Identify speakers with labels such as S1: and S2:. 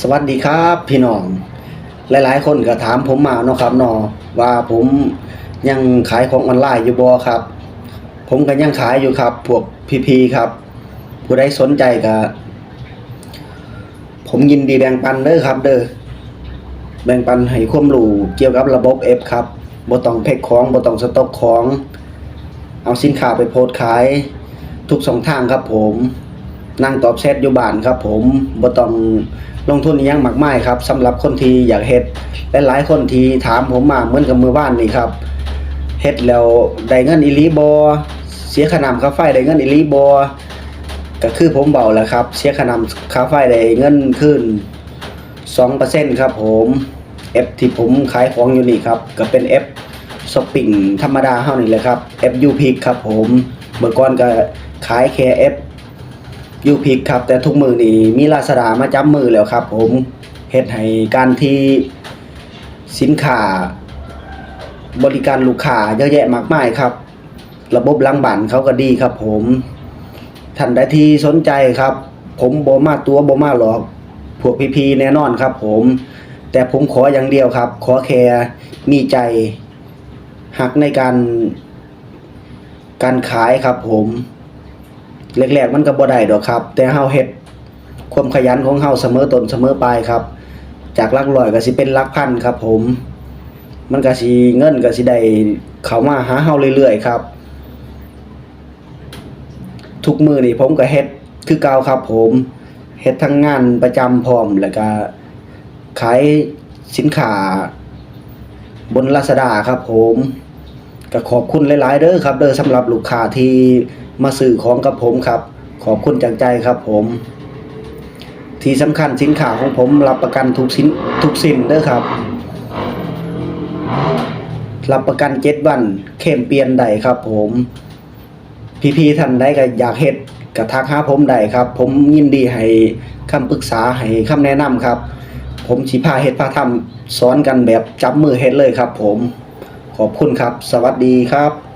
S1: สวัสดีครับพี่น้อง หลายๆ คนก็ถามผมมาเนาะครับนาะว่าผมยังขายของออนไลน์อยู่บ่ครับ ผมก็ยังขายอยู่ครับ พวกพีๆครับ ผู้ใดสนใจก็ผมยินดีแบ่งปันเด้อครับ เด้อแบ่งปันให้ความรู้เกี่ยวกับระบบ F ครับบ่ต้องแพ็คของบ่ต้องสต็อกของ เอาสินค้าไปโพสขาย ทุกสองทางครับผม นั่งตอบแชทอยู่บ้านครับ ผมบ่ต้องลงทุนยังมากมายครับสำหรับคนที่อยากเฮ็ดและหลายคนที่ถามผมมาเหมือนกับมือบ้านนี่ครับเฮ็ดแล้วได้เงินอีหลีบ่เสียค่าน้ำค่าไฟได้เงินอีหลีบ่ก็คือผมเบาแหล้วครับ เสียค่าน้ำค่าไฟได้เงินขึ้น2%ครับผม F ที่ผมขายของอยู่นี่ครับก็เป็น F ช้อปปิ้งธรรมดาเฮานี่แหละครับ F U Pick ครับผมเมื่อก่อนก็ขายแค่ F ยูพิกครับ แต่ทุกมือนี่มีลาสดามาจับมือแล้วครับ ผมเฮ็ดให้การที่สินค้าบริการลูกค้าเยอะแยะมากมายครับ ระบบหลังบันเขาก็ดีครับ ผมท่านใดที่สนใจครับ ผมโบมาตัวโบมาหรอกพวกพี่ๆแน่นอนครับ ผม แต่ผมขออย่างเดียวครับ ขอแค่มีใจหักในการการขายครับผม แรกๆมันก็บ่ได้ดอกครับ แต่เฮาเฮ็ดความขยันของเฮาเสมอต้นเสมอปลายครับ จากลักร้อยก็สิเป็นลักพันครับ ผม มันก็สิเงินก็สิได้เข้ามาหาเฮาเรื่อยๆครับ ทุกมือนี่ผมก็เฮ็ดคือเก่าครับ ผมเฮ็ดทั้งงานประจำพร้อมแล้วก็ขายสินค้าบน Lazada ครับ ผมก็ขอบคุณหลาย ๆ เด้อครับ เด้อสำหรับลูกค้าที่ มาซื้อของกับผมครับ ขอบคุณจากใจครับผม ที่สำคัญสินค้าของผมรับประกันทุกสินทุกสินเด้อครับ รับประกันเจ็ดวันเข้มเปลี่ยนได้ครับ ผม พี่ๆท่านใดก็อยากเฮ็ดก็ทักหาผมได้ครับ ผมยินดีให้คำปรึกษาให้คำแนะนำครับ ผมสิพาเฮ็ดพาทำสอนกันแบบจับมือเฮ็ดเลยครับ ผม ขอบคุณครับ สวัสดีครับ